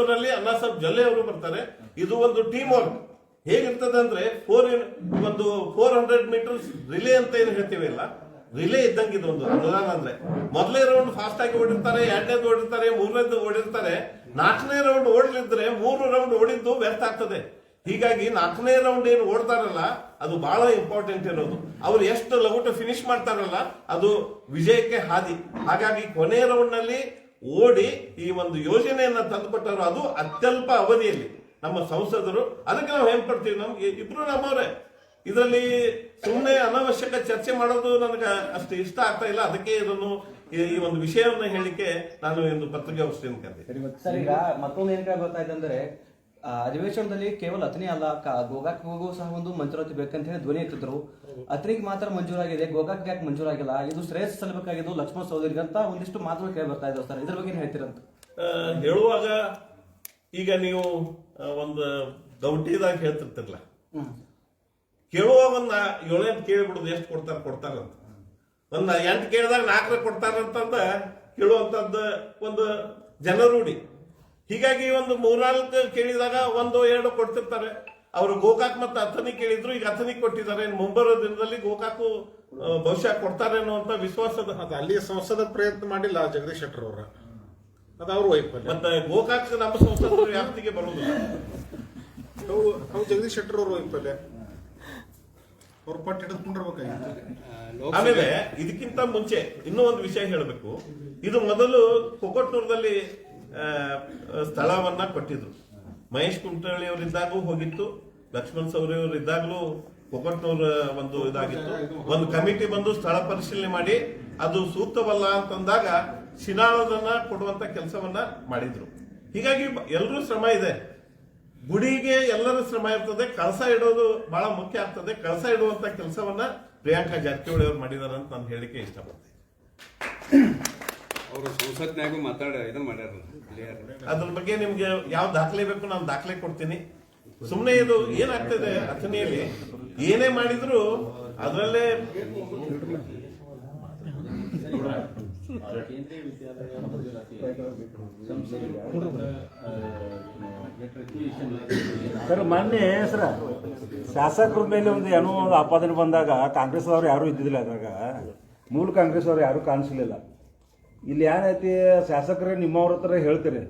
ಹನ್ನೊಂದರಲ್ಲಿ ಅಣ್ಣಾ ಸಾಹೇಬ್ ಜಲ್ಲೆ ಅವರು ಬರ್ತಾರೆ. ಇದು ಒಂದು ಟೀಮ್ ವರ್ಕ್ ಹೇಗಿರ್ತದೆ ಅಂದ್ರೆ ಫೋರ್ ಒಂದು ಫೋರ್ ಹಂಡ್ರೆಡ್ ಮೀಟರ್ಸ್ ರಿಲೇ ಅಂತ ಏನು ಹೇಳ್ತೀವಿ ಅಲ್ಲ ರಿಲೇ ಇದ್ದಂಗೆ ಇದೊಂದು ಅನುದಾನ ಅಂದ್ರೆ. ಮೊದಲನೇ ರೌಂಡ್ ಫಾಸ್ಟ್ ಆಗಿ ಓಡಿರ್ತಾರೆ, ಎರಡನೇದು ಓಡಿರ್ತಾರೆ, ಮೂರನೇದು ಓಡಿರ್ತಾರೆ. ನಾಲ್ಕನೇ ರೌಂಡ್ ಓಡಲಿದ್ರೆ ಮೂರು ರೌಂಡ್ ಓಡಿದ್ದು ವ್ಯರ್ಥ ಆಗ್ತದೆ. ಹೀಗಾಗಿ ನಾಲ್ಕನೇ ರೌಂಡ್ ಏನು ಓಡ್ತಾರಲ್ಲ, ಅದು ಬಹಳ ಇಂಪಾರ್ಟೆಂಟ್ ಇರೋದು. ಅವ್ರು ಎಷ್ಟು ಲಗುಟ ಫಿನಿಶ್ ಮಾಡ್ತಾರಲ್ಲ, ಅದು ವಿಜಯಕ್ಕೆ ಹಾದಿ. ಹಾಗಾಗಿ ಕೊನೆ ರೌಂಡ್ನಲ್ಲಿ ಓಡಿ ಈ ಒಂದು ಯೋಜನೆಯನ್ನ ತಂದುಕೊಟ್ಟರು ಅದು ಅತ್ಯಲ್ಪ ಅವಧಿಯಲ್ಲಿ. ನಮ್ಮ ಸಂಸದರು ಅದಕ್ಕೆ ನಾವು ಹೆಂಗ್ ಪಡ್ತೀವಿ ನಮ್ಗೆ? ಇಬ್ರು ನಮ್ಮವ್ರೆ. ಇದರಲ್ಲಿ ಸುಮ್ಮನೆ ಅನಾವಶ್ಯಕ ಚರ್ಚೆ ಮಾಡೋದು ನನಗೆ ಅಷ್ಟು ಇಷ್ಟ ಆಗ್ತಾ ಇಲ್ಲ. ಅದಕ್ಕೆ ಇದನ್ನು ಈ ಒಂದು ವಿಷಯವನ್ನ ಹೇಳಿಕೆ ನಾನು ಒಂದು ಪತ್ರಿಕೆ ಈಗ ಮತ್ತೊಂದು ಏನ್ ಗೊತ್ತಾಯ್ತು ಅಂದ್ರೆ ಆ, ಅಧಿವೇಶನದಲ್ಲಿ ಕೇವಲ ಅತನೇ ಅಲ್ಲ ಗೋಗಾಕ್ ಹೋಗೋ ಸಹ ಒಂದು ಮಂಜೂರಾತಿ ಬೇಕಂತ ಹೇಳಿ ಧ್ವನಿ ಎತ್ತಿದ್ರು. ಅತನಿಗೆ ಮಾತ್ರ ಮಂಜೂರಾಗಿದೆ ಗೋಗಾಕ್ ಯಾಕೆ ಮಂಜೂರಾಗಿಲ್ಲ? ಇದು ಶ್ರೇಯಸ್ ಸಲ್ಲಬೇಕಾಗಿದ್ದು ಲಕ್ಷ್ಮಣ ಅಂತ ಒಂದಿಷ್ಟು ಮಾತುಗಳು ಕೇಳಿ ಬರ್ತಾ ಇದ್ದಾವೆ ಸರ್. ಇದ್ರ ಬಗ್ಗೆ ಹೇಳ್ತೀರಂತ ಹೇಳುವಾಗ ಈಗ ನೀವು ಒಂದು ಗೌಟಿದಾಗ ಹೇಳ್ತಿರ್ತಿರ್ಲ ಕೇಳುವಾಗ ಒಂದು ಏಳೆಂಟು ಕೇಳಿಬಿಡುದು ಎಷ್ಟು ಕೊಡ್ತಾರ ಕೊಡ್ತಾರಂತ ಒಂದು ಎಂಟು ಕೇಳಿದಾಗ ನಾಲ್ಕರ ಕೊಡ್ತಾರಂತಂದ ಕೇಳುವಂತದ್ದು ಒಂದು ಜನರೂಢಿ. ಹೀಗಾಗಿ ಒಂದು ಮೂರ್ನಾಲ್ಕು ಕೇಳಿದಾಗ ಒಂದು ಎರಡು ಕೊಡ್ತಿರ್ತಾರೆ. ಅವರು ಗೋಕಾಕ್ ಮತ್ತು ಅಥನಿ ಕೇಳಿದ್ರು ಈಗ ಅಥನಿ ಕೊಟ್ಟಿದ್ದಾರೆ. ಮುಂಬರುವ ಮುಂಬರೋ ದಿನದಲ್ಲಿ ಗೋಕಾಕು ಬಹುಶಃ ಕೊಡ್ತಾರೆ ಅನ್ನುವಂತ ವಿಶ್ವಾಸದ ಅದು ಅಲ್ಲಿ ಸಂಸದ ಪ್ರಯತ್ನ ಮಾಡಿಲ್ಲ ಜಗದೀಶ್ ಶೆಟ್ಟರ್ ಅವರ. ಅದು ಅವ್ರ ವೈಫಲ್ಯ ಮತ್ತೆ ಗೋಕಾಕ್ ನಮ್ಮ ಸಂಸದ ವ್ಯಾಪ್ತಿಗೆ ಬರುವುದಿಲ್ಲ. ಅವು ಅವು ಜಗದೀಶ್ ಶೆಟ್ಟರ್ ಅವ್ರ ವೈಫಲ್ಯ ಅವ್ರ ಪಟ್ಟು ಹಿಡಿದುಕೊಂಡಿರ್ಬೇಕಾಗಿತ್ತು ಆಮೇಲೆ ಇದಕ್ಕಿಂತ ಮುಂಚೆ ಇನ್ನೂ ಒಂದು ವಿಷಯ ಹೇಳಬೇಕು. ಇದು ಮೊದಲು ಕೊಕೊಟ್ನೂರದಲ್ಲಿ ಆ, ಸ್ಥಳವನ್ನ ಕೊಟ್ಟಿದ್ರು. ಮಹೇಶ್ ಕುಮಟಳ್ಳಿ ಅವರಿದ್ದಾಗೂ ಹೋಗಿತ್ತು, ಲಕ್ಷ್ಮಣ್ ಸೌರಿ ಅವರಿದ್ದಾಗಲೂ ಕೊಕೊಟ್ನೂರ ಒಂದು ಇದಾಗಿತ್ತು. ಒಂದು ಕಮಿಟಿ ಬಂದು ಸ್ಥಳ ಪರಿಶೀಲನೆ ಮಾಡಿ, ಅದು ಸೂಕ್ತವಲ್ಲ ಅಂತಂದಾಗ ಶಿನಾಳದನ್ನ ಕೊಡುವಂತ ಕೆಲಸವನ್ನ ಮಾಡಿದ್ರು. ಹೀಗಾಗಿ ಎಲ್ಲರೂ ಶ್ರಮ ಇದೆ. ಗುಡಿಗೆ ಎಲ್ಲರ ಶ್ರಮ ಇರ್ತದೆ, ಕಳಸ ಇಡೋದು ಬಹಳ ಮುಖ್ಯ ಆಗ್ತದೆ. ಕಳಸ ಇಡುವಂತ ಕೆಲಸವನ್ನ ಪ್ರಿಯಾಂಕಾ ಜಾರಕಿಹೊಳಿ ಅವರು ಮಾಡಿದಾರೆ ಅಂತ ನಾನು ಹೇಳಿಕೆ ಇಷ್ಟಪಡ್ತೀನಿ. ಅವರು ಮಾತಾಡ ಇದನ್ನ ಮಾಡ್ಯಾರ ಅದ್ರ ಬಗ್ಗೆ ನಿಮ್ಗೆ ಯಾವ ದಾಖಲೆ ಬೇಕು ನಾನು ದಾಖಲೆ ಕೊಡ್ತೀನಿ. ಸುಮ್ಮನೆ ಇದು ಏನಾಗ್ತದೆ ಅಥಣಿಯಲ್ಲಿ? ಏನೇ ಮಾಡಿದ್ರು ಅದರಲ್ಲೇ ಸರ್ ಮೊನ್ನೆ ಸರ ಶಾಸಕರ ಮೇಲೆ ಒಂದು ಏನೋ ಒಂದು ಆಪಾದನೆ ಬಂದಾಗ ಕಾಂಗ್ರೆಸ್ ಅವರು ಯಾರು ಇದ್ದಿದ್ದಿಲ್ಲ ಅದ್ರಾಗ. ಮೂಲ ಕಾಂಗ್ರೆಸ್ ಅವರು ಯಾರು ಕಾಣಿಸ್ಲಿಲ್ಲ. ಇಲ್ಲಿ ಏನೈತಿ ಶಾಸಕರೇ ನಿಮ್ಮವ್ರ ಹತ್ರ ಹೇಳ್ತೀರಿ.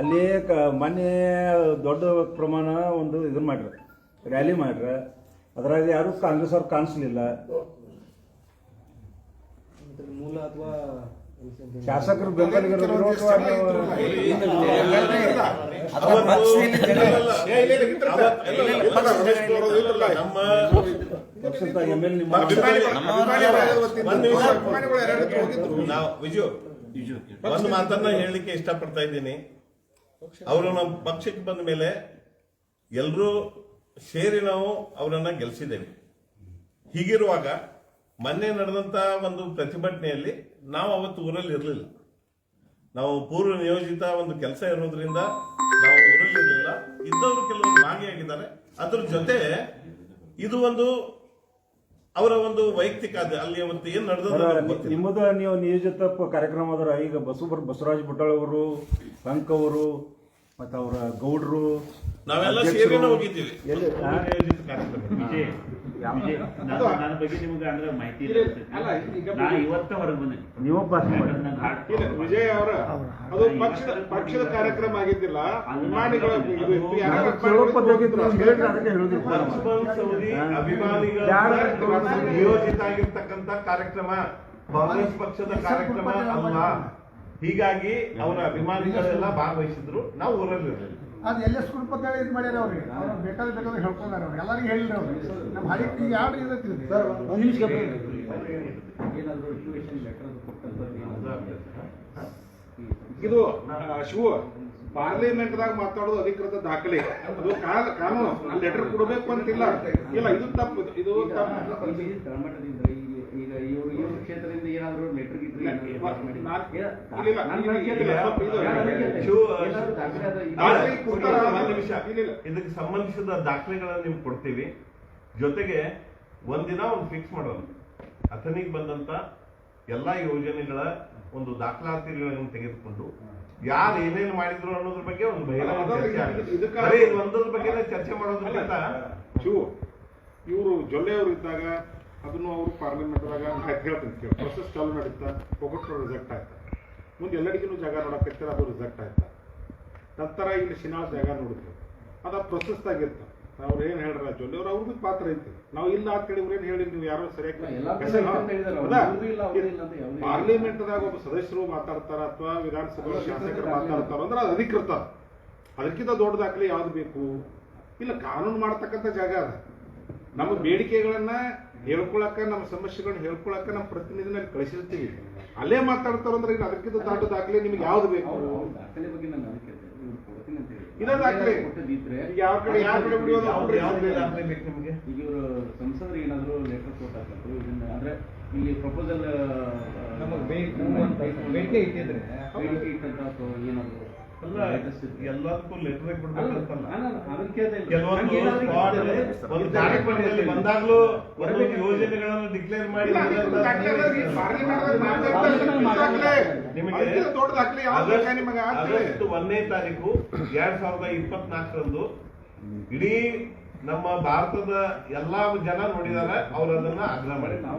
ಅಲ್ಲಿ ಕ ಮೊನ್ನೆ ದೊಡ್ಡ ಪ್ರಮಾಣ ಒಂದು ಇದನ್ನ ಮಾಡ್ರಿ ರ್ಯಾಲಿ ಮಾಡ್ರಿ. ಅದ್ರಾಗ ಯಾರು ಕಾಂಗ್ರೆಸ್ ಅವ್ರು ಕಾಣಿಸ್ಲಿಲ್ಲ. ಮೂಲ ಅಥವಾ ಶಾಸಕರು ಬೆಂಬಲಿಗರು ನಮ್ಮ ಒಂದು ಮಾತನ್ನ ಹೇಳಲಿಕ್ಕೆ ಇಷ್ಟಪಡ್ತಾ ಇದ್ದೀನಿ. ಅವರು ನಮ್ಮ ಪಕ್ಷಕ್ಕೆ ಬಂದ ಮೇಲೆ ಎಲ್ಲರೂ ಸೇರಿ ನಾವು ಅವರನ್ನ ಗೆಲ್ಸಿದ್ದೇವೆ. ಹೀಗಿರುವಾಗ ಮೊನ್ನೆ ನಡೆದಂತ ಒಂದು ಪ್ರತಿಭಟನೆಯಲ್ಲಿ ನಾವು ಅವತ್ತು ಊರಲ್ಲಿ ಇರಲಿಲ್ಲ. ನಾವು ಪೂರ್ವ ನಿಯೋಜಿತ ಒಂದು ಕೆಲಸ ಇರೋದ್ರಿಂದ ನಾವು ಊರಲ್ಲಿ ಇರಲಿಲ್ಲ. ಇದ್ದವರು ಕೆಲವರು ಭಾಗಿಯಾಗಿದ್ದಾರೆ. ಅದ್ರ ಜೊತೆ ಇದು ಒಂದು ಅವರ ಒಂದು ವೈಯಕ್ತಿಕ ಅಲ್ಲಿ ಅವತ್ತು ಏನ್ ನಡೆದ ನಿಮ್ಮದ ನೀವು ನಿಯೋಜಿತ ಕಾರ್ಯಕ್ರಮ ಅದರ ಈಗ ಬಸವ ಬಸವರಾಜ ಬುಟ್ಟಾಳ್ ಅವರು ಸಂಕ್ ಅವರು ಮತ್ತು ಅವರ ಗೌಡ್ರು ನಾವೆಲ್ಲ. ಸೇರಿನ ಹೋಗಿದ್ದೀವಿ. ಎಲ್ಲಿ? ಕಾರ್ಯಕ್ರಮ. ವಿಜಯ್, ವಿಜಯ್, ನಾನು ನನ್ನ ಬಗ್ಗೆ ನಿಮ್ಗೆ ಅಂದ್ರೆ ಮಾಹಿತಿ ಇಲ್ಲ. ಅನ್ಸುತ್ತೆ. ನಾ ಇವತ್ತ ಬಂದಿನಿ. ನೀವು ಪಾಸ್ ಮಾಡಿ ಯಾಕಂದ್ರೆ ನಂಗ್ heart ಇಲ್ಲ ವಿಜಯ್ ಅವರ ಅದು ಪಕ್ಷದ ಪಕ್ಷದ ಕಾರ್ಯಕ್ರಮ ಆಗಿದ್ದಿಲ್ಲ? ಅಭಿಮಾನಿಗಳ ಇದು ಇತ್ತು. ಯಾರು ಕೇಳೋ ಪದ್ಧತಿ ಇತ್ತು, ನೀವು ಅದಕ್ಕೆ ಹೇಳಿದ್ರಿ ಲಕ್ಷ್ಮಣ್ ಸವದಿ ಅಭಿಮಾನಿಗಳ ಯಾರು? ನಿಯೋಜಿತ ಆಗಿರ್ತಕ್ಕಂತ ಕಾರ್ಯಕ್ರಮ. ಕಾಂಗ್ರೆಸ್ ಪಕ್ಷದ ಕಾರ್ಯಕ್ರಮ ಅಲ್ಲ. ಹೀಗಾಗಿ ಅವರ ಅಭಿಮಾನಿಗಳೆಲ್ಲ ಭಾಗವಹಿಸಿದ್ರು. ನಾವು ಊರಲ್ಲಿ ಅದು ಎಲ್ಲ ಸ್ಕೂಲ್ ಪದ್ಧತಿ ಇದು ಮಾಡ್ಯಾರ ಅವ್ರಿಗೆ. ಅವ್ರು ಬೇಕಾದ್ರೆ ಬೇಕಾದ್ರೆ ಹೇಳ್ಕೊಂಡಾರ ಅವ್ರು ಎಲ್ಲರಿಗೂ ಹೇಳಿಲ್ಲ ಅವ್ರು. ನಮ್ಮ ಹಳಿ ಈಗ ಯಾವ ಸರ್ ಒಂದು ನಿಮಿಷ ಏನಾದ್ರು ಕೊಟ್ಟಂತದ್ದು ಇದು ಆ, ಶಿವು ಪಾರ್ಲಿಮೆಂಟ್ ದಾಗ ಮಾತಾಡೋದು ಅಧಿಕೃತ ದಾಖಲೆ. ಅದು ಕಾ- ಕಾನೂನು. ಲೆಟರ್ ಕೊಡಬೇಕು ಅಂತಿಲ್ಲ. ಇಲ್ಲ ಇದು ತಪ್ಪು. ಇದು. ಇದು ತಪ್ಪು. ಇವರು ಇವ್ರ ಕ್ಷೇತ್ರದಿಂದ ಏನಾದರೂ ಲೆಟರ್. ಇದಕ್ಕೆ ಸಂಬಂಧಿಸಿದ ದಾಖಲೆಗಳನ್ನ ನೀವು ಕೊಡ್ತೀವಿ. ಜೊತೆಗೆ ಒಂದಿನ ಒಂದು ಫಿಕ್ಸ್ ಮಾಡೋಣ ಅಥನಿಗೆ ಬಂದಂತ ಎಲ್ಲಾ ಯೋಜನೆಗಳ ಒಂದು ದಾಖಲಾತಿಗಳನ್ನು ತೆಗೆದುಕೊಂಡು ಯಾರು ಏನೇನು ಮಾಡಿದ್ರು ಅನ್ನೋದ್ರ ಬಗ್ಗೆ ಒಂದು ಬಹಿರಂಗ ಒಂದ್ರ ಬಗ್ಗೆ ಚರ್ಚೆ ಮಾಡೋದ್ರಿಂದ ಇವರು ಜೊಲ್ಲೆಯವರು ಇದ್ದಾಗ ಅದನ್ನು ಅವರು ಪಾರ್ಲಿಮೆಂಟ್ದಾಗ ಹೇಳ್ತೀನಿ ಪ್ರೊಸೆಸ್ ಚಾಲು ನಡೀತಾ ಒಬ್ಬಟ್ಟು ರಿಸೆಕ್ಟ್ ಆಯ್ತಾ? ಮುಂದೆ ಎಲ್ಲರಿಗೂ ಜಾಗ ನೋಡಕತ್ತೀರ ಅದು ರಿಜೆಕ್ಟ್ ಆಯ್ತಾ? ನಂತರ ಇಲ್ಲಿ ಶಿನಾಳ ಜಾಗ ನೋಡಿದ್ರು. ಅದ ಇರ್ತ ಅವ್ರು ಏನು ಹೇಳ್ರ ಜೊಲ್ಲಿ ಅವ್ರು ಅವ್ರಿಗೂ ಪಾತ್ರ ಐತಿ. ನಾವು ಇಲ್ಲ ಅಂತ ಕಡೆ ಏನ್ ಹೇಳಿ ನೀವು ಯಾರೋ ಸರಿಯಾಗಿ. ಪಾರ್ಲಿಮೆಂಟ್ದಾಗ ಒಬ್ಬ ಸದಸ್ಯರು ಮಾತಾಡ್ತಾರ ಅಥವಾ ವಿಧಾನಸಭೆ ಶಾಸಕರು ಮಾತಾಡ್ತಾರ ಅಂದ್ರೆ ಅದು ಅಧಿಕೃತ. ಅದಕ್ಕಿಂತ ದೊಡ್ಡ ದಾಖಲೆ ಯಾವ್ದು ಬೇಕು? ಇಲ್ಲ ಕಾನೂನು ಮಾಡ್ತಕ್ಕಂಥ ಜಾಗ ಅದ. ನಮ್ಮ ಬೇಡಿಕೆಗಳನ್ನ ಹೇಳ್ಕೊಳಕ ನಮ್ಮ ಸಮಸ್ಯೆಗಳನ್ನ ಹೇಳ್ಕೊಳಕ ನಮ್ಮ ಪ್ರತಿನಿಧಿನ ಕಳಿಸಿರ್ತೀವಿ. ಅಲ್ಲೇ ಮಾತಾಡ್ತಾರ ಅಂದ್ರೆ ಈಗ ಅದಕ್ಕಿಂತ ದಾಟು ದಾಖಲೆ ನಿಮ್ಗೆ ಯಾವ್ದು ಬೇಕು? ಅವ್ರು ದಾಖಲೆ ಬಗ್ಗೆ ನಾನು ಅದಕ್ಕೆ ಹೇಳ್ದೆ, ಇವ್ರು ಕೊಡ್ತೀನಿ ಅಂತ ಹೇಳಿ. ಇದೇ ದಾಖಲೆ. ಯಾವ ಕಡೆ ಯಾವ ಕಡೆ ನಿಮಗೆ? ಈಗ ಇವರು ಸಂಸದರು ಏನಾದ್ರು ಲೆಟರ್ ಕೊಟ್ಟಾಕಂದ್ರು ಇದನ್ನ ಅಂದ್ರೆ ಇಲ್ಲಿ ಪ್ರಪೋಸಲ್ ನಮಗೆ ಬೇಕು ಅಂತ ಬೇಡಿಕೆ ಇಟ್ಟಿದ್ರೆ ಬೇಡಿಕೆ ಇಟ್ಟಂತ ಅಥವಾ ಏನಾದ್ರು. ಎಲ್ಲದಕ್ಕೂ ಲೆಟರ್ ಕೊಡ್ಬೇಕಂತಲ್ಲ. ಕೆಲವೊಂದು ಒಂದು ಕಾರ್ಯಕ್ರಮದಲ್ಲಿ ಬಂದಾಗ್ಲೂ ಯೋಜನೆಗಳನ್ನು ಡಿಕ್ಲೇರ್ ಮಾಡಿ ನಿಮಗೆ ಆಗಸ್ಟ್ ಒಂದನೇ ತಾರೀಕು ಎರಡ್ ಸಾವಿರದ ಇಪ್ಪತ್ನಾಲ್ಕರಂದು ಇಡೀ ನಮ್ಮ ಭಾರತದ ಎಲ್ಲಾ ಜನ ನೋಡಿದಾರೆ ಅವ್ರ ಅದನ್ನ ಆಗ್ರಹ ಮಾಡಿದ್ದಾರೆ